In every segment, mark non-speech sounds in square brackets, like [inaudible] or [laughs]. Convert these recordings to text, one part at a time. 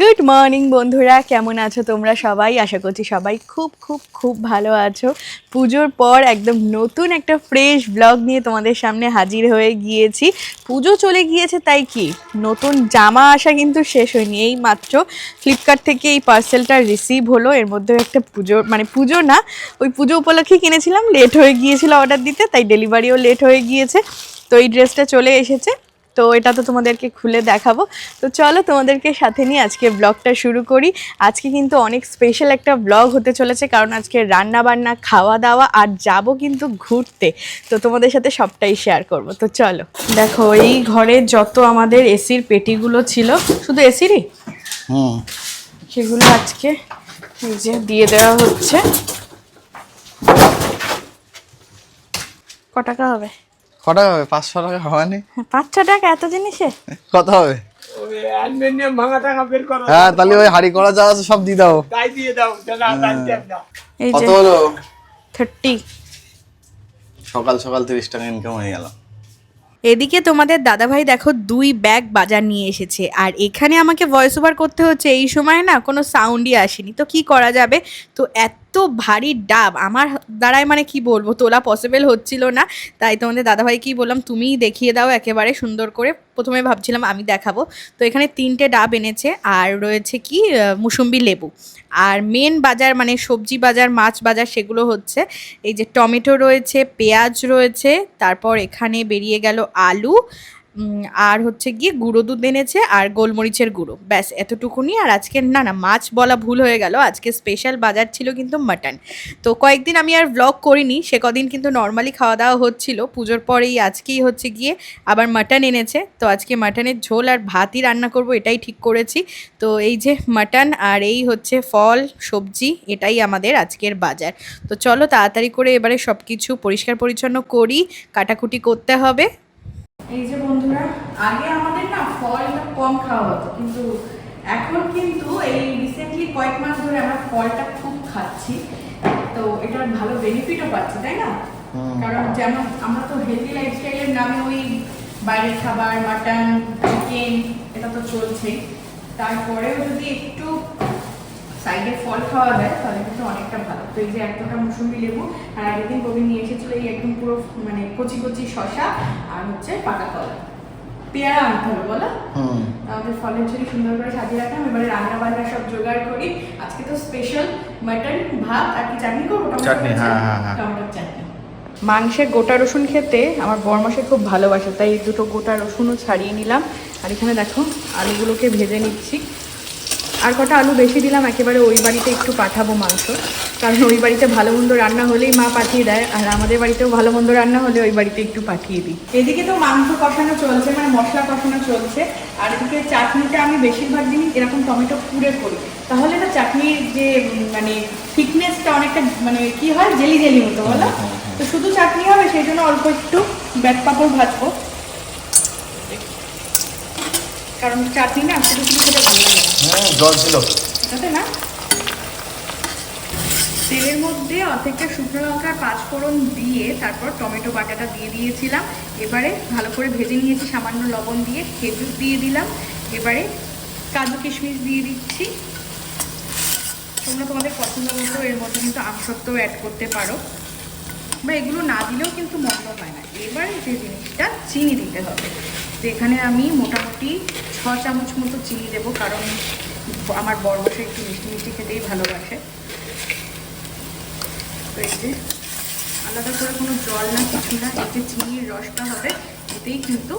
Good morning বন্ধুরা। কেমন আছো তোমরা সবাই? আশা করছি সবাই খুব খুব খুব ভালো আছো। পুজোর পর একদম নতুন একটা ফ্রেশ ব্লগ নিয়ে তোমাদের সামনে হাজির হয়ে গিয়েছি। পুজো চলে গিয়েছে, তাই কি? নতুন জামা আসা কিন্তু শেষ হয়নি। এই মাত্র ফ্লিপকার্ট থেকে এই পার্সেলটা রিসিভ হলো। এর মধ্যে একটা পুজো মানে পুজো না, ওই পুজো উপলক্ষে কিনেছিলাম। লেট হয়ে গিয়েছিল অর্ডার দিতে, তাই ডেলিভারিও লেট হয়ে গিয়েছে। তো এই ড্রেসটা চলে এসেছে। তো এটা তো তোমাদেরকে খুলে দেখাবো। তো চলো তোমাদেরকে সাথে নিয়ে আজকে ব্লগটা শুরু করি। আজকে কিন্তু অনেক স্পেশাল একটা ব্লগ হতে চলেছে কারণ আজকে রান্না বান্না খাওয়া দাওয়া আর যাব কিন্তু ঘুরতে। তো তোমাদের সাথে সবটাই শেয়ার করব। তো চলো দেখো এই ঘরে যত আমাদের এসির পেটিগুলো ছিল শুধু এসিরই হুম। সেগুলো আজকে এই যে দিয়ে দেওয়া হচ্ছে। ক টাকা হবে? কটা হবে? পাঁচশো টাকা হয়নি? হ্যাঁ, পাঁচ ছ টাকা এত জিনিসে? কত হবে? হ্যাঁ তাহলে ওই হাড়ি করা যা আছে সব দিয়ে দাও। তাই দিয়ে দাও এই কত যে হলো? থার্টি সকাল সকাল তিরিশ টাকা ইনকাম হয়ে গেল। এদিকে তোমাদের দাদাভাই দেখো দুই ব্যাগ বাজার নিয়ে এসেছে আর এখানে আমাকে ভয়েস ওভার করতে হচ্ছে এই সময় না কোনো সাউন্ডই আসেনি। তো কি করা যাবে? তো এত ভারী ডাব। আমার দ্বারায় মানে কি বলব? তোলা পসিবল হচ্ছিল না। তাই তোমাদের দাদাভাইকেই বললাম, তুমিই দেখিয়ে দাও একেবারে সুন্দর করে। প্রথমে ভাবছিলাম আমি দেখাবো। তো এখানে তিনটে ডাব এনেছে, আর রয়েছে কি মুসুম্বি লেবু। আর মেন বাজার মানে সবজি বাজার, মাছ বাজার সেগুলো হচ্ছে, এই যে টমেটো রয়েছে, পেঁয়াজ রয়েছে, তারপর এখানে বেরিয়ে গেল আলু আর হচ্ছে গিয়ে গুঁড়ো দুধ এনেছে আর গোলমরিচের গুঁড়ো। ব্যাস, এতটুকুনি। আর আজকে, না না, মাছ বলা ভুল হয়ে গেল। আজকে স্পেশাল বাজার ছিল কিন্তু মাটন তো কয়েকদিন আমি আর ব্লগ করিনি, সে কদিন কিন্তু নর্মালি খাওয়া দাওয়া হচ্ছিল। পুজোর পরেই আজকেই হচ্ছে গিয়ে আবার মাটন এনেছে। তো আজকে মাটনের ঝোল আর ভাতই রান্না করব, এটাই ঠিক করেছি। তো এই যে মাটন আর এই হচ্ছে ফল, সবজি, এটাই আমাদের আজকের বাজার। তো চলো তাড়াতাড়ি করে এবারে সব কিছু পরিষ্কার পরিচ্ছন্ন করি। কাটাকুটি করতে হবে। এই যে বন্ধুরা আগে আমাদের না ফলটা কম খাওয়া হতো কিন্তু এখন কিন্তু এই রিসেন্টলি কয়েক মাস ধরে আমরা ফলটা খুব খাচ্ছি তো এটার ভালো বেনিফিটও পাচ্ছি তাই না? কারণ যেমন আমরা তো হেলদি লাইফস্টাইলের নামে ওই বাইরের খাবার মাটন চিকেন এটা তো চলছেই। তারপরেও যদি একটু সাইডে ফল খাওয়া যায় তাহলে কিন্তু অনেকটা ভালো। তো এই যে এতটা মৌসুমি লেবু আর আগের দিন কবি নিয়ে এসেছিল এই একদম পুরো মানে কচি কচি শশা আর হচ্ছে পাকা কলা পেয়ারা আনতে হবে বলো? আমাদের ফলের ঝুড়ি সুন্দর করে সাজিয়ে রাখলাম এবারে রান্না বান্না সব জোগাড় করি। আজকে তো স্পেশাল মাটন ভাত আর কি চাটনি করব? টমেটো চাটনি? হ্যাঁ, হ্যাঁ, হ্যাঁ। টমেটোর চাটনি। মাংসে গোটা রসুন খেতে আমার বরমাসে খুব ভালোবাসে তাই দুটো গোটা রসুনও ছাড়িয়ে নিলাম। আর এখানে দেখো আলুগুলোকে ভেজে নিচ্ছি। আর কটা আলু বেশি দিলাম একেবারে ওই বাড়িতে একটু পাঠাবো মাংস। কারণ ওই বাড়িতে ভালো মন্দ রান্না হলেই মা পাঠিয়ে দেয় আর আমাদের বাড়িতেও ভালো মন্দ রান্না হলে ওই বাড়িতে একটু পাঠিয়ে দিই। এদিকে তো মাংস কষানো চলছে মানে মশলা কষানো চলছে আর এদিকে চাটনিটা আমি বেশিরভাগ দিনই এরকম টমেটো পুড়ে করি। তাহলে না চাটনির যে মানে থিকনেসটা অনেকটা মানে কি হয়? জেলি জেলি মতো বলো? তো শুধু চাটনি হবে সেই জন্য অল্প একটু ব্যাট পাপড় ভাজবো। কারণ চাটনি না শুধু শুধু খেতে ভালো লাগে না জল ছিল। তেলের মধ্যে অর্ধেকটা শুকনো লঙ্কার পাঁচ ফোড়ন দিয়ে তারপর টমেটো বাটাটা দিয়ে দিয়েছিলাম। এবারে ভালো করে ভেজে নিয়েছি, সামান্য লবণ দিয়ে খেজুর দিয়ে দিলাম। এবারে কাজু কিশমিশ দিয়ে দিচ্ছি। তোমরা তোমাদের পছন্দ মতো এর মধ্যে কিন্তু আমসত্ত্বও অ্যাড করতে পারো। বা এগুলো না দিলেও কিন্তু মন্দ হয় না। এবারে যে জিনিসটা চিনি দিতে হবে। তো এখানে আমি মোটামুটি ছ চামচ মতো চিনি দেবো, কারণ আমার বড় বসে একটু মিষ্টি মিষ্টি খেতেই ভালোবাসে। আলাদা করে কোনো জল না, কিছু না, এই যে চিনির রসটা হবে, এতেই কিন্তু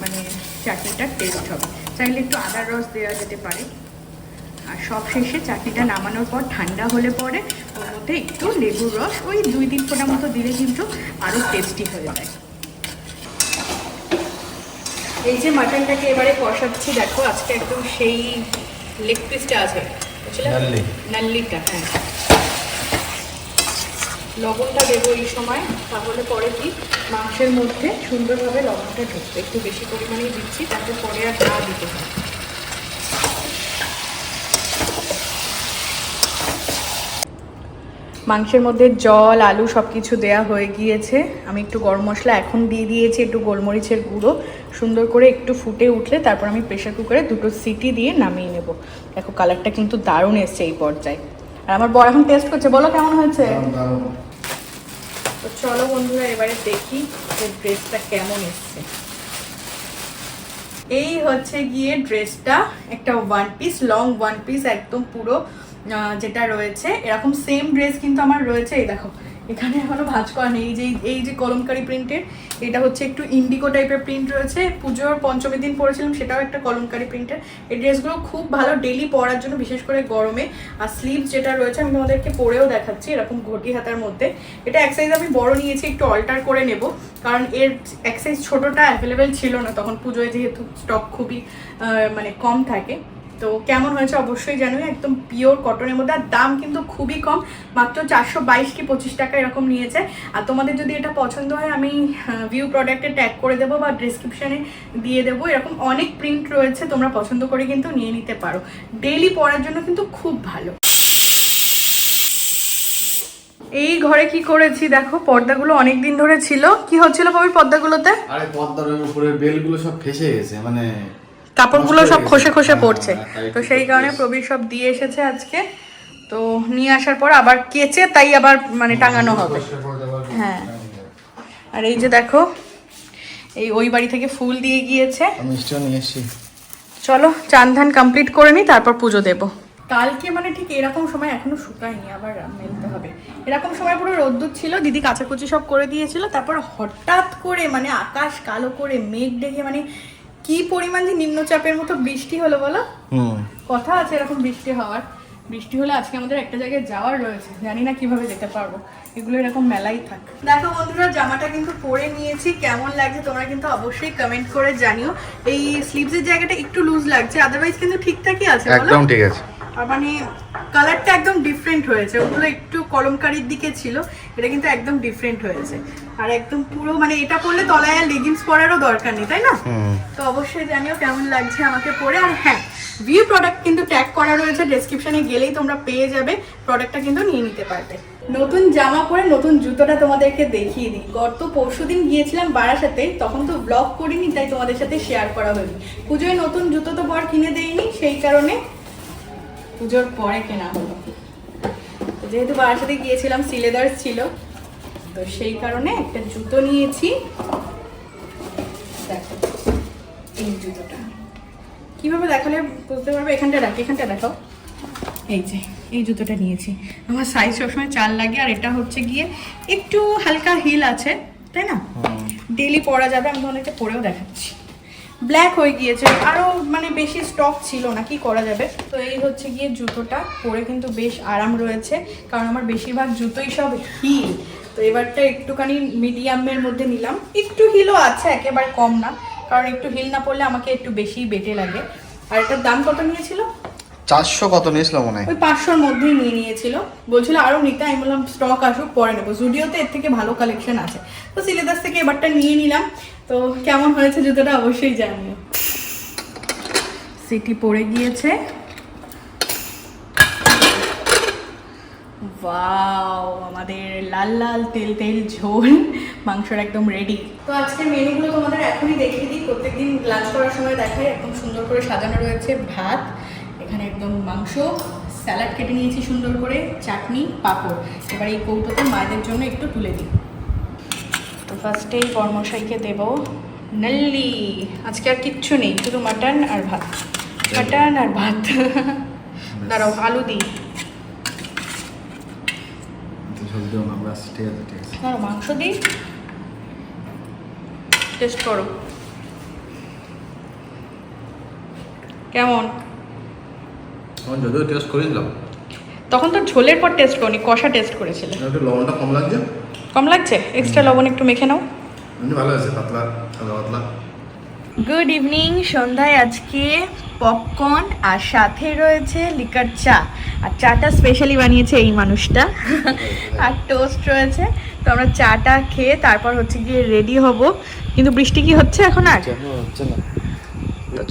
মানে চাটনিটার টেস্ট হবে। চাইলে একটু আদার রস দেওয়া যেতে পারে। আর সব শেষে চাটনিটা নামানোর পর ঠান্ডা হলে পরে ওর মধ্যে একটু লেবুর রস, ওই দুই তিন ফোটা মতো দিলে কিন্তু আরও টেস্টি হয়ে যায়। এই যে মাটনটাকে এবারে কষাচ্ছি দেখো আজকে একদম সেই লেগ পিসটা আছে। নাল্লিটা হ্যাঁ। লবণটা দেবো এই সময় তাহলে পরে কি? মাংসের মধ্যে সুন্দরভাবে লবণটা ঢুকবে। একটু বেশি পরিমাণেই দিচ্ছি তারপর পরে আর না দিতে হয় মাংসের মধ্যে জল আলু সব কিছু দেয়া হয়ে গিয়েছে। আমি একটু গরম মশলা এখন দিয়ে দিয়েছি একটু গোলমরিচের গুঁড়ো। সুন্দর করে একটু ফুটে উঠলে তারপর আমি প্রেশার কুকারে দুটো সিটি দিয়ে নামিয়ে নেব। দেখো কালারটা কিন্তু দারুণ এসছে এই পর্যায়ে। আর আমার বড় এখন টেস্ট করছে বলো কেমন হয়েছে? তো চলো বন্ধুরা এবারে দেখি যে ড্রেসটা কেমন এসছে। এই হচ্ছে গিয়ে ড্রেসটা একটা one piece long one piece একদম পুরো যেটা রয়েছে। এরকম সেম ড্রেস কিন্তু আমার রয়েছে এই দেখো। এখানে এখনও ভাজ করা নেই। এই যে এই যে কলমকারি প্রিন্টের, এটা হচ্ছে একটু ইন্ডিগো টাইপের প্রিন্ট রয়েছে। পুজোর পঞ্চমী দিন পরেছিলাম, সেটাও একটা কলমকারি প্রিন্টের। এই ড্রেসগুলো খুব ভালো ডেলি পরার জন্য, বিশেষ করে গরমে। আর স্লিভস যেটা রয়েছে, আমি তোমাদেরকে পরেও দেখাচ্ছি এরকম ঘটি হাতার মধ্যে। এটা এক সাইজ আমি বড় নিয়েছি, একটু অল্টার করে নেব। কারণ এর এক সাইজ ছোটোটা অ্যাভেলেবেল ছিল না, তখন পুজোয় যেহেতু স্টক খুবই মানে কম থাকে। তো কেমন হয়েছে অবশ্যই জানবে একদম পিওর কটনের মধ্যে। আর দাম কিন্তু খুবই কম, মাত্র চারশো বাইশ কি পঁচিশ টাকা এরকম নিয়েছে। আর তোমাদের যদি এটা পছন্দ হয়, আমি ভিউ প্রোডাক্টে ট্যাগ করে দেবো বা ডিসক্রিপশানে দিয়ে দেবো। এরকম অনেক প্রিন্ট রয়েছে, তোমরা পছন্দ করে কিন্তু নিয়ে নিতে পারো। ডেইলি পরার জন্য কিন্তু খুব ভালো। এই ঘরে কি করেছি দেখো, পর্দাগুলো অনেক দিন ধরে ছিল। কি হচ্ছিল কবির পর্দাগুলোতে? আরে পদ্মার উপরে বেলগুলো সব ফেসে গেছে মানে কাপড়গুলো সব খসে খসে হ্যাঁ, পড়ছে। হ্যাঁ, তো সেই কারণে প্রবীর সব দিয়ে এসেছে আজকে। তো নিয়ে আসার পর আবার কেচে তাই আবার মানে টাঙানো হবে। হ্যাঁ। আর এই যে দেখো এই ওই বাড়ি থেকে ফুল দিয়ে গিয়েছে। চলো চান ধান কমপ্লিট করে নিই তারপর পুজো দেব। কালকে মানে ঠিক এরকম সময় এখনও শুকায়নি আবার মেলতে হবে। এরকম সময় পুরো রোদ্দুর ছিল দিদি কাচাকুচি সব করে দিয়েছিল তারপর হঠাৎ করে মানে আকাশ কালো করে মেঘ ডেকে মানে কি পরিমাণ যে নিম্নচাপের মতো বৃষ্টি হলো বলো? কথা আছে এরকম বৃষ্টি হওয়ার। বৃষ্টি হলে আজকে আমাদের একটা জায়গায় যাওয়ার রয়েছে। জানি না কীভাবে যেতে পারব। এগুলো এরকম মেলাই থাক। দেখো বন্ধুরা জামাটা কিন্তু পরে নিয়েছি। কেমন লাগছে তোমরা কিন্তু অবশ্যই কমেন্ট করে জানিও। এই স্লিভসের জায়গাটা একটু লুজ লাগছে। আদারওয়াইজ কিন্তু ঠিকঠাকই আছে একদম ঠিক আছে। আর মানে কালারটা একদম ডিফারেন্ট হয়েছে। ওগুলো একটু কলমকারির দিকে ছিল এটা কিন্তু একদম ডিফারেন্ট হয়েছে। আর একদম পুরো মানে এটা পরলে তলায় আর লেগিংস পরারও দরকার নেই তাই না? তো অবশ্যই জানিও কেমন লাগছে আমাকে পরে। আর হ্যাঁ ভিউ প্রোডাক্ট কিন্তু ট্যাগ করা রয়েছে ডেসক্রিপশনে গেলেই তোমরা পেয়ে যাবে। প্রোডাক্টটা কিন্তু নিয়ে নিতে পারবে। নতুন জামা পরে নতুন জুতোটা তোমাদেরকে দেখিয়ে দিই। গত পরশু দিন গিয়েছিলাম বারাসাতে তখন তো ব্লগ করিনি তাই তোমাদের সাথে শেয়ার করা হয়নি। পুজোয় নতুন জুতো তো বর কিনে দেয়নি সেই কারণে পুজোর পরে কেনা হলো। যেহেতু বারাসাতে গিয়েছিলাম সিলেদার্স ছিল তো সেই কারণে একটা জুতো নিয়েছি। দেখো এই জুতোটা। কীভাবে দেখালে বুঝতে পারবে? এখানটা রাখি এখানটা দেখাও এই যে এই জুতোটা নিয়েছি। আমার সাইজ সবসময় চাল লাগে আর এটা হচ্ছে গিয়ে একটু হালকা হিল আছে তাই না? ডেলি পরা যাবে আমি তোমাদেরকে পরেও দেখাচ্ছি। ব্ল্যাক হয়ে গিয়েছে। আরও মানে বেশি স্টক ছিল না কি করা যাবে? তো এই হচ্ছে গিয়ে জুতোটা পরে কিন্তু বেশ আরাম রয়েছে কারণ আমার বেশিরভাগ জুতোই সব হিল তো এবারটা একটুখানি মিডিয়ামের মধ্যে নিলাম। একটু হিলও আছে একেবারে কম না কারণ একটু হিল না পড়লে আমাকে একটু বেশি বেটে লাগে। আর এটার দাম কত নিয়েছিল? চারশো কত নিয়েছিল মনে হয়। ওই পাঁচশোর মধ্যেই নিয়ে নিয়েছিল। বলছিল আরও নিতে আমি বললাম স্টক আসুক পরে নেব। জুডিওতে এর থেকে ভালো কালেকশন আছে। তো সিলেদাস থেকে এবারটা নিয়ে নিলাম। তো কেমন হয়েছে জুতোটা অবশ্যই জানিও। সিটি পড়ে গিয়েছে। ওয়াও আমাদের লাল লাল তেল তেল ঝোল মাংসর একদম রেডি তো আজকে মেনুগুলো তোমাদের এখনই দেখিয়ে দিই। প্রত্যেকদিন লাঞ্চ করার সময় দেখাই একদম সুন্দর করে সাজানো রয়েছে ভাত এখানে একদম মাংস স্যালাড কেটে নিয়েছি সুন্দর করে চাটনি পাঁপড়। এবার এই কৌটোতে মায়েদের জন্য একটু তুলে দিই। ফার্স্টেই বর্মশাইকে দেব নল্লি আজকে আর কিচ্ছু নেই শুধু মাটন আর ভাত। মাটন আর ভাত। দাঁড়াও আলু দিই। মাংস টেস্ট করো। কেমন? যদিও টেস্ট করেছিলাম। তখন তো ঝোলের পর টেস্ট করনি কষা টেস্ট করেছিলে। একটু লবণটা কম লাগছে। কম লাগছে? এক্সট্রা লবণ একটু মেখে নাও। ভালো আছে পাতলা পাতলা পাতলা। গুড ইভিনিং সন্ধ্যায় আজকে পপকর্ন আর সাথে রয়েছে লিকার চা। আর চাটা স্পেশালি বানিয়েছে এই মানুষটা। আর টোস্ট রয়েছে। তো আমরা চাটা খেয়ে তারপর হচ্ছে গিয়ে রেডি হব। কিন্তু বৃষ্টি কি হচ্ছে এখন আর?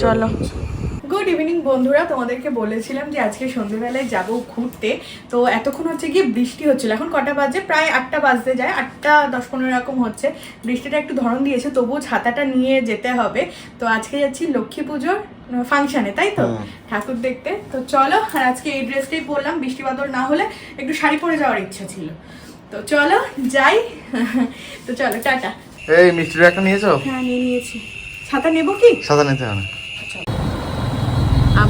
চলো। গুড ইভিনিং বন্ধুরা। তোমাদেরকে বলেছিলাম যে আজকে সন্ধ্যেবেলায় যাব ঘুরতে। তো এতক্ষণ হচ্ছে গিয়ে বৃষ্টি হচ্ছিল। এখন কটা বাজে? প্রায় আটটা বাজতে যায়। আটটা দশ পনেরো এরকম হচ্ছে। বৃষ্টিটা একটু ধরন দিয়েছে তবুও ছাতাটা নিয়ে যেতে হবে। তো আজকে যাচ্ছি লক্ষ্মী পুজোর ফাংশনে তাই তো? ঠাকুর দেখতে। তো চলো আর আজকে এই ড্রেসটাই পরলাম। বৃষ্টি বাদল না হলে একটু শাড়ি পরে যাওয়ার ইচ্ছা ছিল। তো চলো যাই। [laughs] তো চলো টাটা। এই মিষ্টিটা একটা নিয়েছো? হ্যাঁ নিয়ে নিয়েছি। ছাতা নেব কি? সাদা নিতে হবে।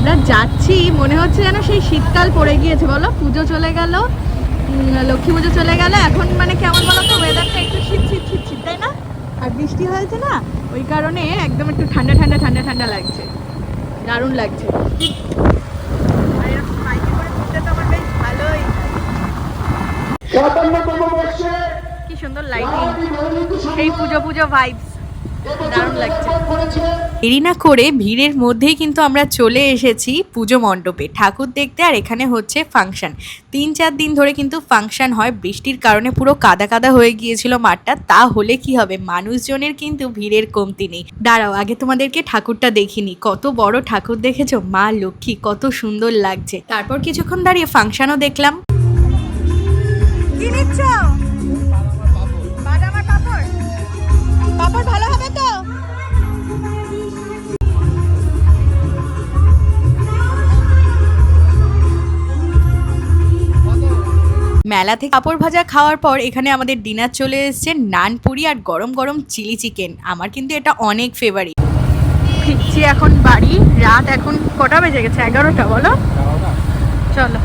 আমরা যাচ্ছি মনে হচ্ছে যেন সেই শীতকাল পড়ে গিয়েছে বলো। পুজো চলে গেল লক্ষ্মী পুজো চলে গেল। এখন মানে কেমন বলো তো ওয়েদারটা একটু শীত শীত শীত শীত তাই না? আর বৃষ্টি হয়েছে না? ওই কারণে একদম একটু ঠান্ডা ঠান্ডা ঠান্ডা ঠান্ডা লাগছে। দারুণ লাগছে। কি সুন্দর লাইটিং সেই পুজো পুজো ভাইবস দারুণ লাগছে। দেরি না করে ভিড়ের মধ্যেই কিন্তু আমরা চলে এসেছি পুজো মণ্ডপে। ঠাকুর দেখতে আর এখানে হচ্ছে ফাংশন। তিন চার দিন ধরে কিন্তু ফাংশন হয়। বৃষ্টির কারণে পুরো কাদা কাদা হয়ে গিয়েছিল মাঠটা। তা হলে কি হবে? মানুষজনের কিন্তু ভিড়ের কমতি নেই। দাঁড়াও আগে তোমাদেরকে ঠাকুরটা দেখিনি। কত বড় ঠাকুর দেখেছ? মা লক্ষ্মী কত সুন্দর লাগছে। তারপর কিছুক্ষণ দাঁড়িয়ে ফাংশনও দেখলাম। কি নিচ্ছ? ভালো হবে তো? মেলা থেকে কাপড় ভাজা খাওয়ার পর এখানে আমাদের ডিনার চলে এসছে নান পুরি আর গরম গরম চিলি চিকেন। আমার কিন্তু এটা অনেক ফেভারিট ফিরছি এখন বাড়ি। রাত এখন কটা বেজে গেছে? এগারোটা বলো? চলো।